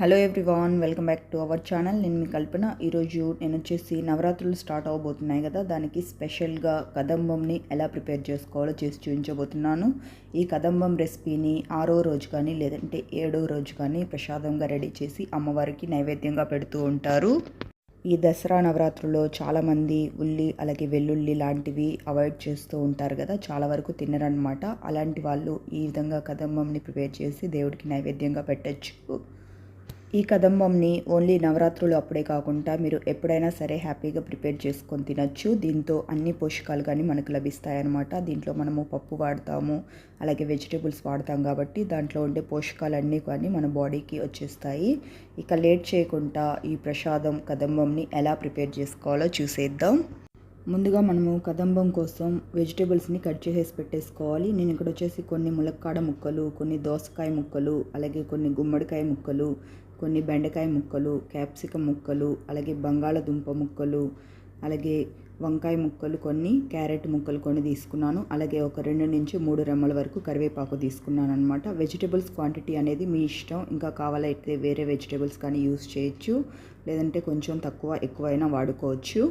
Hello everyone welcome back to our channel. నేను మీ కల్పన. ఈరోజు నేను వచ్చేసి నవరాత్రులు స్టార్ట్ అవబోతున్నాయి కదా దానికి స్పెషల్గా కదంబంని ఎలా ప్రిపేర్ చేసుకోవాలో చేసి చూపించబోతున్నాను. ఈ కదంబం రెసిపీని ఆరో రోజు కానీ లేదంటే ఏడో రోజు కానీ ప్రసాదంగా రెడీ చేసి అమ్మవారికి నైవేద్యంగా పెడుతూ ఉంటారు. ఈ దసరా నవరాత్రుల్లో చాలామంది ఉల్లి అలాగే వెల్లుల్లి లాంటివి అవాయిడ్ చేస్తూ ఉంటారు కదా చాలా వరకు తినరనమాట అలాంటి వాళ్ళు ఈ విధంగా కదంబంని ప్రిపేర్ చేసి దేవుడికి నైవేద్యంగా పెట్టచ్చు. ఈ కదంబంని ఓన్లీ నవరాత్రులు అప్పుడే కాకుండా మీరు ఎప్పుడైనా సరే హ్యాపీగా ప్రిపేర్ చేసుకొని తినచ్చు. దీంతో అన్ని పోషకాలు కానీ మనకు లభిస్తాయన్నమాట. దీంట్లో మనము పప్పు వాడతాము అలాగే వెజిటేబుల్స్ వాడతాం కాబట్టి దాంట్లో ఉండే పోషకాలన్నీ కానీ మన బాడీకి వచ్చేస్తాయి. ఇక లేట్ చేయకుండా ఈ ప్రసాదం కదంబంని ఎలా ప్రిపేర్ చేసుకోవాలో చూసేద్దాం. ముందుగా మనము కదంబం కోసం వెజిటేబుల్స్ని కట్ చేసేసి పెట్టేసుకోవాలి. నేను ఇక్కడ వచ్చేసి కొన్ని ములక్కాడ ముక్కలు కొన్ని దోసకాయ ముక్కలు అలాగే కొన్ని గుమ్మడికాయ ముక్కలు కొన్ని బెండకాయ ముక్కలు క్యాప్సికం ముక్కలు అలాగే బంగాళదుంప ముక్కలు అలాగే వంకాయ ముక్కలు కొన్ని క్యారెట్ ముక్కలు కొన్ని తీసుకున్నాను. అలాగే ఒక రెండు నుంచి మూడు రెమ్మల వరకు కరివేపాకు తీసుకున్నాను అనమాట వెజిటేబుల్స్ క్వాంటిటీ అనేది మీ ఇష్టం. ఇంకా కావాలైతే వేరే వెజిటేబుల్స్ కానీ యూస్ చేయొచ్చు. లేదంటే కొంచెం తక్కువ ఎక్కువైనా వాడుకోవచ్చు.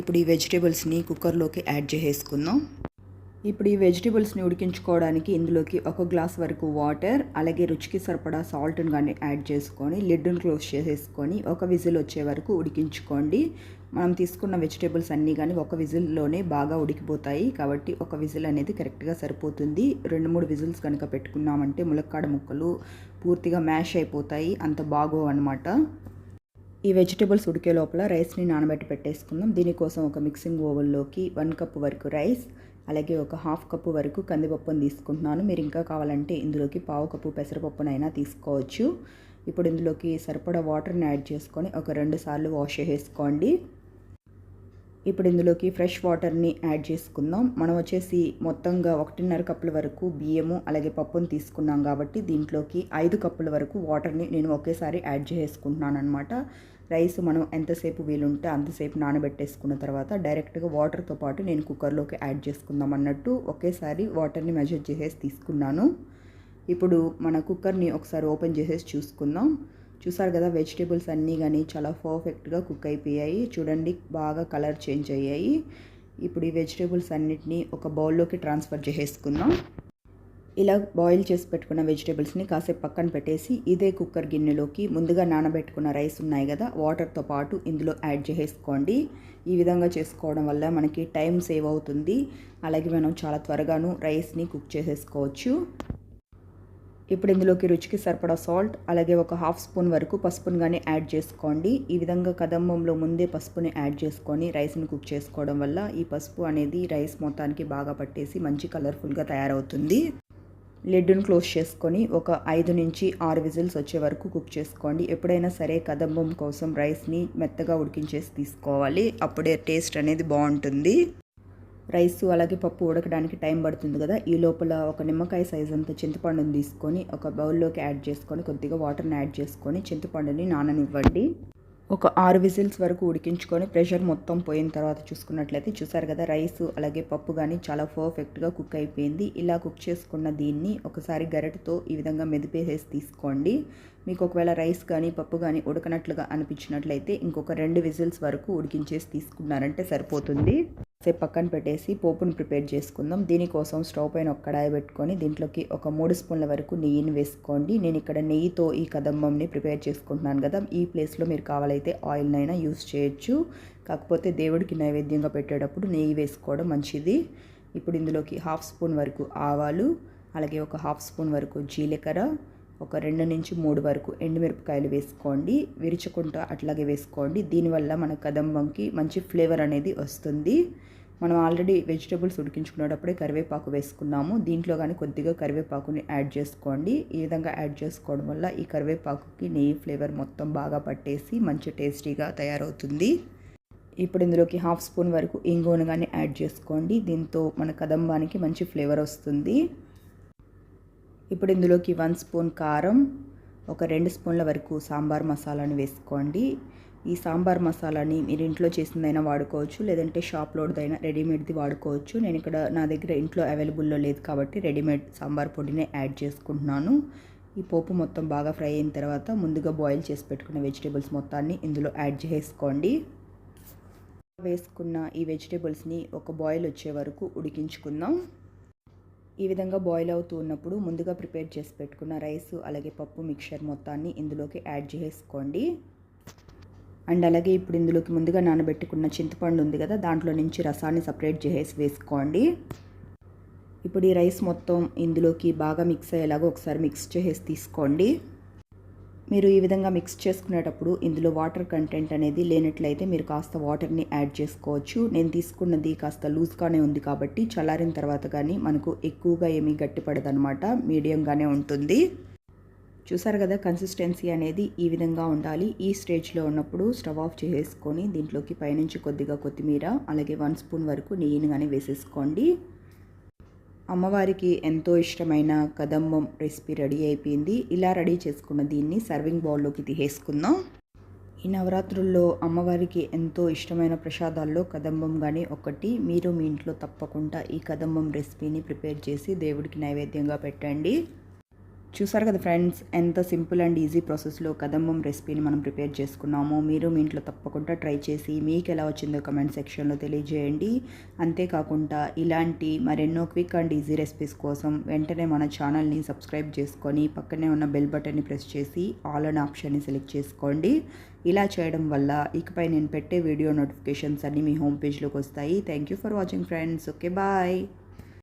ఇప్పుడు ఈ వెజిటేబుల్స్ని కుక్కర్లోకి యాడ్ చేసేసుకుందాం. ఇప్పుడు ఈ వెజిటేబుల్స్ని ఉడికించుకోవడానికి ఇందులోకి ఒక గ్లాస్ వరకు వాటర్ అలాగే రుచికి సరిపడా సాల్ట్ని కానీ యాడ్ చేసుకొని లిడ్ని క్లోజ్ చేసేసుకొని ఒక విజిల్ వచ్చే వరకు ఉడికించుకోండి. మనం తీసుకున్న వెజిటేబుల్స్ అన్నీ కానీ ఒక విజిల్లోనే బాగా ఉడికిపోతాయి. కాబట్టి ఒక విజిల్ అనేది కరెక్ట్గా సరిపోతుంది. రెండు మూడు విజిల్స్ కనుక పెట్టుకున్నామంటే ములక్కాడ ముక్కలు పూర్తిగా మ్యాష్ అయిపోతాయి. అంత బాగో అనమాట ఈ వెజిటేబుల్స్ ఉడికే లోపల రైస్ని నానబెట్టి పెట్టేసుకుందాం. దీనికోసం ఒక మిక్సింగ్ ఓవెన్లోకి వన్ కప్ వరకు రైస్ అలాగే ఒక హాఫ్ కప్పు వరకు కందిపప్పును తీసుకుంటున్నాను. మీరు ఇంకా కావాలంటే ఇందులోకి పావు కప్పు పెసరపప్పునైనా తీసుకోవచ్చు. ఇప్పుడు ఇందులోకి సరిపడా వాటర్ని యాడ్ చేసుకొని ఒక రెండు సార్లు వాష్ చేసుకోండి ఇప్పుడు ఇందులోకి ఫ్రెష్ వాటర్ని యాడ్ చేసుకుందాం. మనం వచ్చేసి మొత్తంగా ఒకటిన్నర కప్పుల వరకు బియ్యము అలాగే పప్పును తీసుకున్నాం కాబట్టి దీంట్లోకి ఐదు కప్పుల వరకు వాటర్ని నేను ఒకేసారి యాడ్ చేసుకుంటున్నాను అనమాట రైస్ మనం ఎంతసేపు వీలుంటే అంతసేపు నానబెట్టేసుకున్న తర్వాత డైరెక్ట్గా వాటర్తో పాటు నేను కుక్కర్లోకి యాడ్ చేసుకుందాం అన్నట్టు ఒకేసారి వాటర్ని మెజర్ చేసేసి తీసుకున్నాను. ఇప్పుడు మన కుక్కర్ని ఒకసారి ఓపెన్ చేసేసి చూసుకుందాం. చూసారు కదా వెజిటేబుల్స్ అన్నీ కానీ చాలా పర్ఫెక్ట్గా కుక్ అయిపోయాయి. చూడండి బాగా కలర్ చేంజ్ అయ్యాయి. ఇప్పుడు ఈ వెజిటేబుల్స్ అన్నిటినీ ఒక బౌల్లోకి ట్రాన్స్ఫర్ చేసేసుకుందాం. ఇలా బాయిల్ చేసి పెట్టుకున్న వెజిటేబుల్స్ని కాసేపు పక్కన పెట్టేసి ఇదే కుక్కర్ గిన్నెలోకి ముందుగా నానబెట్టుకున్న రైస్ ఉన్నాయి కదా వాటర్తో పాటు ఇందులో యాడ్ చేసేసుకోండి. ఈ విధంగా చేసుకోవడం వల్ల మనకి టైం సేవ్ అవుతుంది. అలాగే మనం చాలా త్వరగాను రైస్ని కుక్ చేసేసుకోవచ్చు. ఇప్పుడు ఇందులోకి రుచికి సరిపడా సాల్ట్ అలాగే ఒక హాఫ్ స్పూన్ వరకు పసుపును కానీ యాడ్ చేసుకోండి. ఈ విధంగా కదంబంలో ముందే పసుపుని యాడ్ చేసుకొని రైస్ని కుక్ చేసుకోవడం వల్ల ఈ పసుపు అనేది రైస్ మొత్తానికి బాగా పట్టేసి మంచి కలర్ఫుల్గా తయారవుతుంది. లెడ్డును క్లోజ్ చేసుకొని ఒక ఐదు నుంచి ఆరు విజిల్స్ వచ్చే వరకు కుక్ చేసుకోండి. ఎప్పుడైనా సరే కదంబం కోసం రైస్ని మెత్తగా ఉడికించేసి తీసుకోవాలి. అప్పుడే టేస్ట్ అనేది బాగుంటుంది. రైస్ అలాగే పప్పు ఉడకడానికి టైం పడుతుంది కదా. ఈ లోపల ఒక నిమ్మకాయ సైజ్ అంత చింతపండుని తీసుకొని ఒక బౌల్లోకి యాడ్ చేసుకొని కొద్దిగా వాటర్ని యాడ్ చేసుకొని చింతపండుని నాననివ్వండి. ఒక ఆరు విజిల్స్ వరకు ఉడికించుకొని ప్రెషర్ మొత్తం పోయిన తర్వాత చూసుకున్నట్లయితే చూసారు కదా రైస్ అలాగే పప్పు కానీ చాలా పర్ఫెక్ట్గా కుక్ అయిపోయింది. ఇలా కుక్ చేసుకున్న దీన్ని ఒకసారి గరిటతో ఈ విధంగా మెదిపేసేసి తీసుకోండి. మీకు ఒకవేళ రైస్ కానీ పప్పు కానీ ఉడకనట్లుగా అనిపించినట్లయితే ఇంకొక రెండు విజిల్స్ వరకు ఉడికించేసి తీసుకున్నారంటే సరిపోతుంది. సేపు పక్కన పెట్టేసి పోపును ప్రిపేర్ చేసుకుందాం. దీనికోసం స్టవ్ పైన ఒక కడాయి పెట్టుకొని దీంట్లోకి ఒక మూడు స్పూన్ల వరకు నెయ్యిని వేసుకోండి. నేను ఇక్కడ నెయ్యితో ఈ కదంబంని ప్రిపేర్ చేసుకుంటున్నాను కదా. ఈ ప్లేస్లో మీరు కావాలైతే ఆయిల్నైనా యూస్ చేయొచ్చు. కాకపోతే దేవుడికి నైవేద్యంగా పెట్టేటప్పుడు నెయ్యి వేసుకోవడం మంచిది. ఇప్పుడు ఇందులోకి హాఫ్ స్పూన్ వరకు ఆవాలు అలాగే ఒక హాఫ్ స్పూన్ వరకు జీలకర్ర ఒక రెండు నుంచి మూడు వరకు ఎండుమిరపకాయలు వేసుకోండి. విరుచుకుంటూ అట్లాగే వేసుకోండి. దీనివల్ల మన కదంబంకి మంచి ఫ్లేవర్ అనేది వస్తుంది. మనం ఆల్రెడీ వెజిటేబుల్స్ ఉడికించుకునేటప్పుడే కరివేపాకు వేసుకున్నాము. దీంట్లో కానీ కొద్దిగా కరివేపాకుని యాడ్ చేసుకోండి. ఈ విధంగా యాడ్ చేసుకోవడం వల్ల ఈ కరివేపాకుకి నెయ్యి ఫ్లేవర్ మొత్తం బాగా పట్టేసి మంచి టేస్టీగా తయారవుతుంది. ఇప్పుడు ఇందులోకి హాఫ్ స్పూన్ వరకు ఇంగువను కానీ యాడ్ చేసుకోండి. దీంతో మన కదంబానికి మంచి ఫ్లేవర్ వస్తుంది. ఇప్పుడు ఇందులోకి వన్ స్పూన్ కారం ఒక రెండు స్పూన్ల వరకు సాంబార్ మసాలాని వేసుకోండి. ఈ సాంబార్ మసాలాని మీరు ఇంట్లో చేసిందైనా వాడుకోవచ్చు లేదంటే షాప్లోదైనా రెడీమేడ్ది వాడుకోవచ్చు. నేను ఇక్కడ నా దగ్గర ఇంట్లో అవైలబుల్లో లేదు కాబట్టి రెడీమేడ్ సాంబార్ పొడినే యాడ్ చేసుకుంటున్నాను. ఈ పోపు మొత్తం బాగా ఫ్రై అయిన తర్వాత ముందుగా బాయిల్ చేసి పెట్టుకున్న వెజిటేబుల్స్ మొత్తాన్ని ఇందులో యాడ్ చేసుకోండి. వేసుకున్న ఈ వెజిటేబుల్స్ని ఒక బాయిల్ వచ్చే వరకు ఉడికించుకుందాం. ఈ విధంగా బాయిల్ అవుతూ ఉన్నప్పుడు ముందుగా ప్రిపేర్ చేసి పెట్టుకున్న రైస్ అలాగే పప్పు మిక్చర్ మొత్తాన్ని ఇందులోకి యాడ్ చేసుకోండి. అండ్ అలాగే ఇప్పుడు ఇందులోకి ముందుగా నానబెట్టుకున్న చింతపండు ఉంది కదా దాంట్లో నుంచి రసాన్ని సపరేట్ చేసేసి వేసుకోండి. ఇప్పుడు ఈ రైస్ మొత్తం ఇందులోకి బాగా మిక్స్ అయ్యేలాగా ఒకసారి మిక్స్ చేసి తీసుకోండి. మీరు ఈ విధంగా మిక్స్ చేసుకునేటప్పుడు ఇందులో వాటర్ కంటెంట్ అనేది లేనట్లయితే మీరు కాస్త వాటర్ని యాడ్ చేసుకోవచ్చు. నేను తీసుకున్నది కాస్త లూజ్గానే ఉంది కాబట్టి చల్లారిన తర్వాత కానీ మనకు ఎక్కువగా ఏమీ గట్టిపడదనమాట మీడియంగానే ఉంటుంది. చూసారు కదా కన్సిస్టెన్సీ అనేది ఈ విధంగా ఉండాలి. ఈ స్టేజ్లో ఉన్నప్పుడు స్టవ్ ఆఫ్ చేసుకొని దీంట్లోకి పైనుంచి కొద్దిగా కొత్తిమీర అలాగే వన్ స్పూన్ వరకు నెయ్యిని కానీ వేసేసుకోండి. అమ్మవారికి ఎంతో ఇష్టమైన కదంబం రెసిపీ రెడీ అయిపోయింది. ఇలా రెడీ చేసుకున్న దీన్ని సర్వింగ్ బౌల్లోకి తీసేసుకుందాం. ఈ నవరాత్రుల్లో అమ్మవారికి ఎంతో ఇష్టమైన ప్రసాదాల్లో కదంబం కానీ ఒకటి మీరు మీ ఇంట్లో తప్పకుండా ఈ కదంబం రెసిపీని ప్రిపేర్ చేసి దేవుడికి నైవేద్యంగా పెట్టండి. చూసారు కదా ఫ్రెండ్స్ ఎంత సింపుల్ అండ్ ఈజీ ప్రాసెస్లో కదంబం రెసిపీని మనం ప్రిపేర్ చేసుకున్నామో మీరు మీ ఇంట్లో తప్పకుండా ట్రై చేసి మీకు ఎలా వచ్చిందో కమెంట్ సెక్షన్లో తెలియజేయండి. అంతేకాకుండా ఇలాంటి మరెన్నో క్విక్ అండ్ ఈజీ రెసిపీస్ కోసం వెంటనే మన ఛానల్ని సబ్స్క్రైబ్ చేసుకొని పక్కనే ఉన్న బెల్ బటన్ని ప్రెస్ చేసి ఆల్ అన్ ఆప్షన్ని సెలెక్ట్ చేసుకోండి. ఇలా చేయడం వల్ల ఇకపై నేను పెట్టే వీడియో నోటిఫికేషన్స్ అన్నీ మీ హోమ్ పేజ్లోకి వస్తాయి. Thank you for watching friends. Okay bye.